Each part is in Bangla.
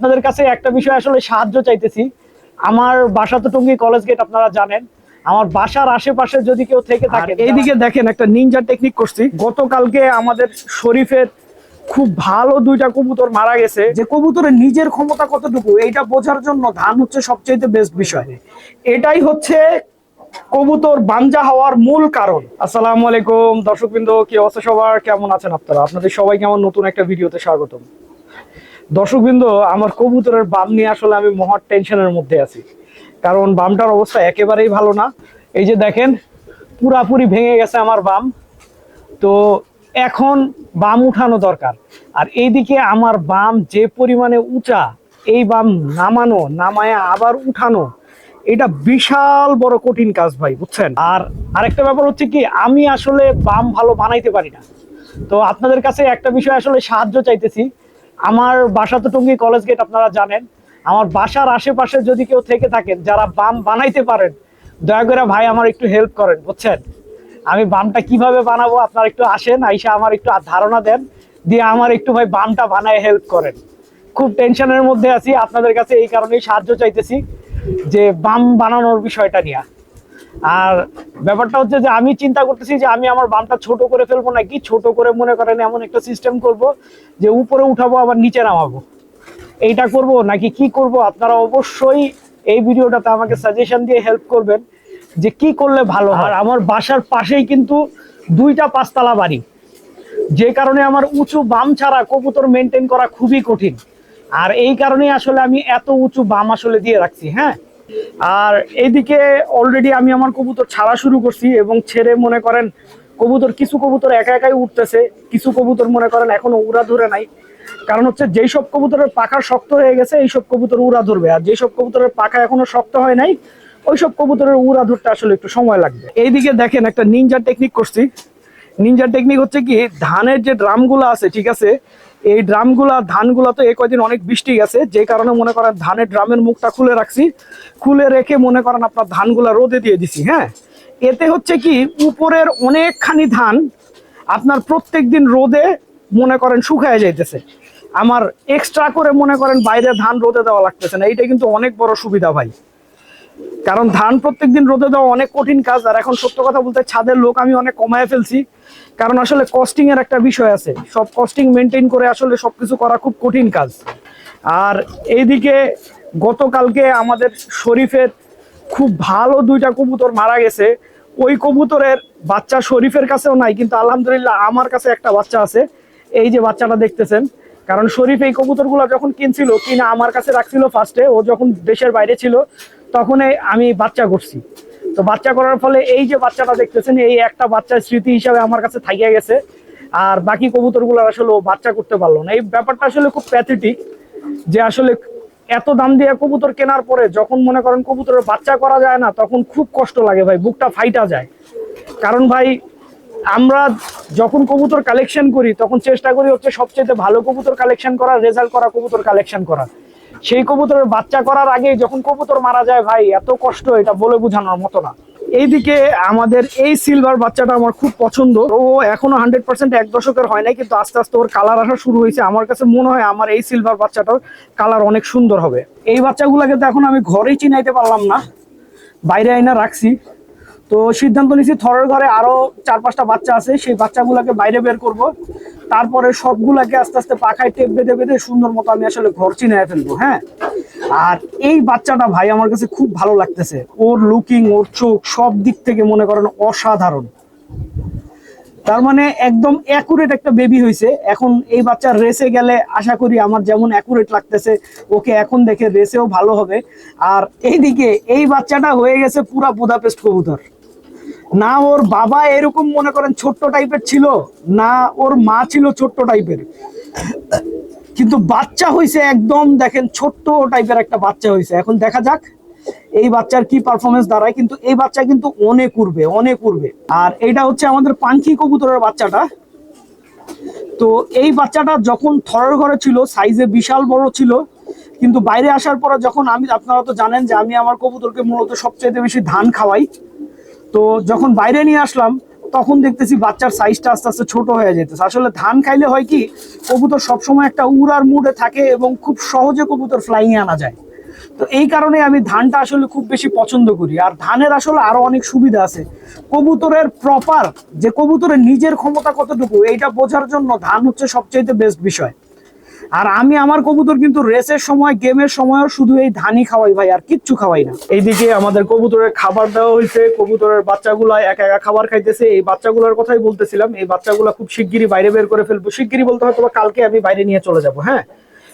আপনাদের কাছে একটা বিষয় আসলে সাহায্য চাইতেছি। আমার বাসা তো টঙ্গী কলেজ গেট আপনারা জানেন। আমার বাসার আশেপাশে যদি কেউ থেকে থাকে এইদিকে দেখেন একটা নিনজা টেকনিক করছি। গতকালকে আমাদের শরীফের খুব ভালো দুইটা কবুতর মারা গেছে। যে কবুতরের নিজের ক্ষমতা কতটুকু এইটা বোঝার জন্য ধান হচ্ছে সবচেয়ে বেস্ট বিষয়। এটাই হচ্ছে কবুতর বাঞ্জা হওয়ার মূল কারণ। আসসালামু আলাইকুম দর্শকবৃন্দ কি অবস্থা সবার? কেমন আছেন আপনারা? আপনাদের সবাইকে আমার নতুন একটা ভিডিওতে স্বাগতম। দর্শকবৃন্দ, আমার কবুতরের বাম নিয়ে আসলে আমি মহা টেনশনের মধ্যে আছি। কারণ বামটার অবস্থা একেবারেই ভালো না। এই যে দেখেন, পুরাপুরি ভেঙে গেছে আমার বাম। তো এখন বাম উঠানো দরকার। আর এইদিকে আমার বাম যে পরিমাণে উঁচা, এই বাম নামানো, নামায় আবার উঠানো, এটা বিশাল বড় কঠিন কাজ ভাই, বুঝছেন? আর আরেকটা ব্যাপার হচ্ছে কি, আমি আসলে বাম ভালো বানাইতে পারি না। তো আপনাদের কাছে একটা বিষয় আসলে সাহায্য চাইতেছি। আমার বাসা তো টঙ্গী কলেজ গেট আপনারা জানেন। আমার বাসার আশেপাশে যদি কেউ থেকে থাকেন, যারা বাম বানাইতে পারেন, দয়া করে ভাই আমার একটু হেল্প করেন, বুঝছেন? আমি বামটা কীভাবে বানাবো, আপনারা একটু আসেন, আইসা আমার একটু ধারণা দেন, দিয়ে আমার একটু ভাই বামটা বানায় হেল্প করেন। খুব টেনশনের মধ্যে আছি, আপনাদের কাছে এই কারণেই সাহায্য চাইতেছি যে বাম বানানোর বিষয়টা নিয়ে। আর ব্যাপারটা হচ্ছে যে আমি চিন্তা করতেছি যে আমি আমার বামটা ছোট করে ফেলব নাকি ছোট করে মনে করেন এমন একটা সিস্টেম করব যে উপরে উঠাবো আবার নিচে নামাবো। এইটা করব নাকি কি করব? আপনারা অবশ্যই এই ভিডিওটাতে আমাকে সাজেশন দিয়ে হেল্প করবেন যে কি করলে ভালো হয়। আর আমার বাসার পাশেই কিন্তু দুইটা পাঁচতলা বাড়ি। যে কারণে আমার উঁচু বাম ছাড়া কবুতর মেনটেন করা খুবই কঠিন। আর এই কারণে আসলে আমি এত উঁচু বাম আসলে দিয়ে রাখছি হ্যাঁ? আর এইদিকে অলরেডি আমি আমার কবুতর ছাড়া শুরু করছি এবং ছেড়ে মনে করেন কবুতর, কিছু কবুতর একা একাই উঠতেছে, কিছু কবুতর মনে করেন এখনও উড়া ধরে নাই। কারণ হচ্ছে যেই সব কবুতরের পাখা শক্ত হয়ে গেছে, এই সব কবুতর উড়া ধরবে। আর যেই সব কবুতরের পাখা এখনও শক্ত হয় নাই, ওই সব কবুতরের উড়া ধরতে আসলে একটু সময় লাগবে। এইদিকে দেখেন একটা নিনজা টেকনিক করছি। নিনজা টেকনিক হচ্ছে কি, ধানের যে ড্রামগুলো আছে, ঠিক আছে এই ড্রামগুলা, ধানগুলা তো এই কয়দিন অনেক বৃষ্টি গেছে, যে কারণে মনে করেন ধানের ড্রামের মুখটা খুলে রাখছি। খুলে রেখে মনে করেন আপনার ধানগুলা রোদে দিয়ে দিছি হ্যাঁ? এতে হচ্ছে কি, উপরের অনেকখানি ধান আপনার প্রত্যেক দিন রোদে মনে করেন শুকায় যাইতেছে। আমার এক্সট্রা করে মনে করেন বাইরে ধান রোদে দেওয়া লাগতেছে না, এইটা কিন্তু অনেক বড় সুবিধা ভাই। কারণ ধান প্রত্যেকদিন রোদে দেওয়া অনেক কঠিন কাজ, আর এখন সত্য কথা বলতে ছাদের লোক আমি অনেক কমায় ফেলছি। কারণ আসলে কস্টিং এর একটা বিষয় আছে। সব কস্টিং মেনটেন করে আসলে সবকিছু করা খুব কঠিন কাজ। আর এইদিকে গতকালকে আমাদের শরীফের খুব ভালো দুইটা কবুতর মারা গেছে। ওই কবুতরের বাচ্চা শরীফের কাছেও নাই, কিন্তু আলহামদুলিল্লাহ আমার কাছে একটা বাচ্চা আছে। এই যে বাচ্চাটা দেখতেছেন কারণ শরীফ এই কবুতরগুলো যখন কিনছিল, কিনা আমার কাছে রাখছিল ফার্স্টে ও যখন দেশের বাইরে ছিল, তখন আমি বাচ্চা করছি। তো বাচ্চা করার ফলে এই যে বাচ্চাটা দেখতেছেন, এই একটা বাচ্চার স্মৃতি হিসাবে আমার কাছে থাকিয়া গেছে। আর বাকি কবুতরগুলো আসলে ও বাচ্চা করতে পারল না। এই ব্যাপারটা আসলে খুব প্যাথেটিক যে আসলে এত দাম দিয়ে কবুতর কেনার পরে যখন মনে করেন কবুতরের বাচ্চা করা যায় না, তখন খুব কষ্ট লাগে ভাই, বুকটা ফাইটা যায়। কারণ ভাই আমরা যখন কবুতর কালেকশন করি, তখন চেষ্টা করি হচ্ছে সবচেয়ে ভালো কবুতর কালেকশন করা রেজাল্ট করা কবুতর কালেকশন করা সেই কবুতরের বাচ্চা করার আগে যখন কবুতর মারা যায়, ভাই, এত কষ্ট, এটা বলে বোঝানোর মতো না। এইদিকে আমাদের এই সিলভার বাচ্চাটা আমার খুব পছন্দ। ও এখনও হান্ড্রেড পার্সেন্ট এক দশকের হয় নাই, কিন্তু আস্তে আস্তে ওর কালার আসা শুরু হয়েছে। আমার কাছে মনে হয় আমার এই সিলভার বাচ্চাটার কালার অনেক সুন্দর হবে। এই বাচ্চাগুলোকে তো এখন আমি ঘরেই চিনাইতে পারলাম না। বাইরে আইনা রাখছি। তো সিদ্ধান্ত নিয়েছি থরের ঘরে আরও চার পাঁচটা বাচ্চা আছে, সেই বাচ্চাগুলোকে বাইরে বের করব। তারপরে সবগুলাকে আস্তে আস্তে পাখায় টেপ বেঁধে বেঁধে সুন্দর মতো আমি আসলে ঘর চিনায় ফেলব হ্যাঁ? আর এই বাচ্চাটা ভাই আমার কাছে খুব ভালো লাগতেছে। ওর লুকিং ওর চোখ সব দিক থেকে মনে করেন অসাধারণ। তার মানে একদম অ্যাকুরেট একটা বেবি হয়েছে। এখন এই বাচ্চার রেসে গেলে আশা করি আমার যেমন অ্যাকুরেট লাগতেছে, ওকে এখন দেখে রেসেও ভালো হবে। আর এইদিকে এই বাচ্চাটা হয়ে গেছে পুরা বুদাপেস্ট কবুতর। না ওর বাবা এরকম মনে করেন ছোট্ট টাইপের ছিল, না ওর মা ছিল ছোট্ট টাইপের। কিন্তু বাচ্চা হয়েছে একদম, দেখেন, ছোট্ট টাইপের একটা বাচ্চা হয়েছে এখন দেখা যাক, এই বাচ্চার কি পারফরমেন্স দাঁড়ায়, কিন্তু এই বাচ্চা কিন্তু অনেক উড়বে অনেক উড়বে। আর এইটা হচ্ছে আমাদের পাঙ্খি কবুতরের বাচ্চাটা। তো এই বাচ্চাটা যখন থরের ঘরে ছিল সাইজে বিশাল বড় ছিল, কিন্তু বাইরে আসার পরে যখন আমি, আপনারা তো জানেন যে আমি আমার কবুতরকে মূলত সবচেয়ে বেশি ধান খাওয়াই। তো যখন বাইরে নিয়ে আসলাম, তখন দেখতেছি বাচ্চার সাইজটা আস্তে আস্তে ছোট হয়ে যেতেছে আসলে ধান খাইলে হয় কি, কবুতর সবসময় একটা উড়ার মুডে থাকে এবং খুব সহজে কবুতর ফ্লাইং আনা যায়। তো এই কারণে আমি ধানটা আসলে খুব বেশি পছন্দ করি। আর ধানের আসলে আরও অনেক সুবিধা আছে। কবুতরের প্রপার যে কবুতরের নিজের ক্ষমতা কতটুকু, এইটা বোঝার জন্য ধান হচ্ছে সবচেয়ে বেস্ট বিষয়। আর আমি আমার কবুতর কিন্তু রেসের সময়, গেমের সময়ও শুধু এই ধানই খাওয়াই ভাই, আর কিচ্ছু খাওয়াই না। এইদিকে আমাদের কবুতরের খাবার দেওয়া হয়েছে, কবুতরের বাচ্চাগুলা একা একা খাবার খাইতেছে। এই বাচ্চাগুলোর কথাই বলতেছিলাম, এই বাচ্চাগুলা খুব শিগগিরই বাইরে বের করে ফেলব। শিগগিরই বলতে হয়তো কালকে আমি বাইরে নিয়ে চলে যাব হ্যাঁ?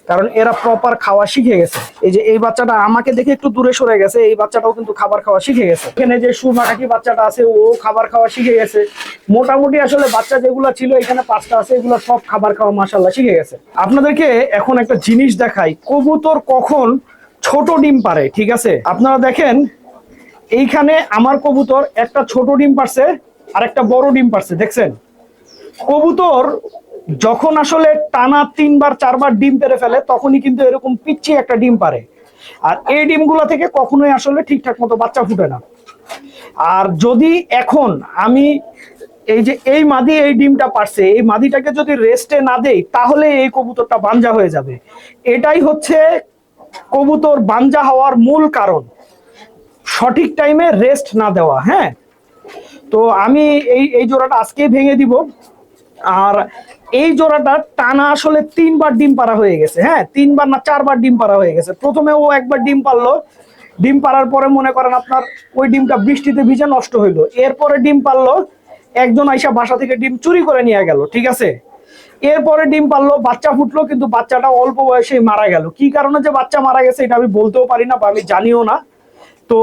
কারণ এরা প্রপার খাওয়া শিখে গেছে। এই যে এই বাচ্চাটা আমাকে দেখে একটু দূরে সরে গেছে, এই বাচ্চাটাও কিন্তু খাবার খাওয়া শিখে গেছে। এখানে যে সুরমাকাঠি বাচ্চাটা আছে, ও খাবার খাওয়া শিখে গেছে। মোটামুটি আসলে বাচ্চা যেগুলো ছিল, এখানে পাঁচটা আছে, এগুলো সব খাবার খাওয়া মাসাল্লাহ শিখে গেছে। আপনাদেরকে এখন একটা জিনিস দেখাই। কবুতর কখন ছোট ডিম পারে, ঠিক আছে? আপনারা দেখেন, এইখানে আমার কবুতর একটা ছোট ডিম পারছে আর একটা বড় ডিম পারছে, দেখছেন? কবুতর যখন আসলে টানা তিনবার, চারবার ডিম পেরে ফেলে, তখনই কিন্তু এরকম পিচ্ছি একটা ডিম পারে। আর এই ডিমগুলো থেকে কখনোই আসলে ঠিকঠাক মতো বাচ্চা ফুটে না। আর যদি এখন আমি এই যে এই মাদি এই ডিমটা পারছে, এই মাদিটাকে যদি রেস্টে না দেই, তাহলে এই কবুতরটা বাঞ্জা হয়ে যাবে। এটাই হচ্ছে কবুতর বাঞ্জা হওয়ার মূল কারণ। সঠিক টাইমে রেস্ট না দেওয়া হ্যাঁ? তো আমি এই এই জোড়াটা আজকেই ভেঙে দিব। আর এই জোড়াটা টানা আসলে তিনবার ডিম পাড়া হয়ে গেছে হ্যাঁ? তিনবার না চারবার ডিম পাড়া হয়ে গেছে। প্রথমে ও একবার ডিম পারল ডিম পাড়ার পরে মনে করেন আপনার ওই ডিমটা বৃষ্টিতে ভিজে নষ্ট হইল। এরপরে ডিম পারল একজন আইসা বাসা থেকে ডিম চুরি করে নিয়ে গেল, ঠিক আছে? এরপরে ডিম পারল বাচ্চা ফুটলো, কিন্তু বাচ্চাটা অল্প বয়সেই মারা গেল। কি কারণে যে বাচ্চা মারা গেছে এটা আমি বলতেও পারি না বা আমি জানিও না। তো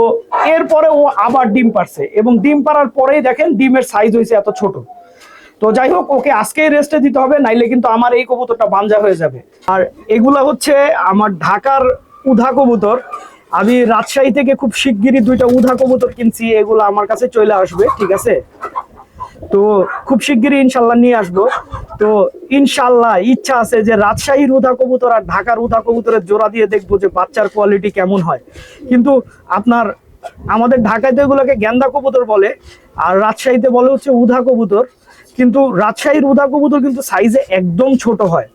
এরপরে ও আবার ডিম পারছে এবং ডিম পারার পরেই দেখেন ডিমের সাইজ হয়েছে এত ছোট। তো যাই হোক, ওকে আজকেই রেস্টে দিতে হবে, নাইলে কিন্তু আমার এই কবুতরটা বাঞ্জা হয়ে যাবে। আর এগুলা হচ্ছে আমার ঢাকার উধা কবুতর। আমি রাজশাহী থেকে খুব শিগগিরই দুইটা উধা কবুতর কিনছি, এগুলো আমার কাছে চলে আসবে, ঠিক আছে? তো খুব শিগগিরই ইনশাল্লাহ নিয়ে আসব। তো ইনশাল্লাহ ইচ্ছা আছে যে রাজশাহীর উধা কবুতর আর ঢাকার উধা কবুতরের জোড়া দিয়ে দেখব যে বাচ্চার কোয়ালিটি কেমন হয়। কিন্তু আপনার আমাদের ঢাকায় তো এগুলোকে গেন্দা কবুতর বলে, আর রাজশাহীতে বলে হচ্ছে উধা কবুতর। কিন্তু রাজশাহীর উধা কবুতর কিন্তু সাইজে একদম ছোট হয়।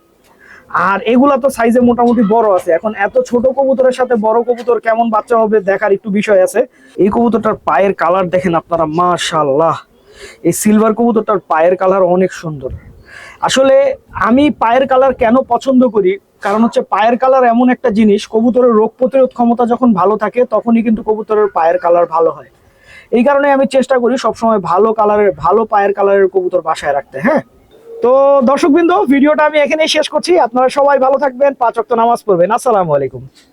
আর এগুলা তো সাইজে মোটামুটি বড় আছে। এখন এত ছোট কবুতরের সাথে বড় কবুতর কেমন বাচ্চা হবে দেখার একটু বিষয় আছে। এই কবুতরটার পায়ের কালার দেখেন আপনারা মাশাল্লাহ এই সিলভার কবুতরটার পায়ের কালার অনেক সুন্দর। আসলে আমি পায়ের কালার কেন পছন্দ করি? কারণ হচ্ছে পায়ের কালার এমন একটা জিনিস, কবুতরের রোগ প্রতিরোধ ক্ষমতা যখন ভালো থাকে, তখনই কিন্তু কবুতরের পায়ের কালার ভালো হয়। এই কারণে আমি চেষ্টা করি সবসময় ভালো কালারের ভালো পায়ের কালারের কবুতর বাসায় রাখতে হ্যাঁ? তো দর্শকবৃন্দ, ভিডিওটা আমি এখানেই শেষ করছি। আপনারা সবাই ভালো থাকবেন, পাঁচ ওয়াক্ত নামাজ পড়বেন। আসসালামু আলাইকুম।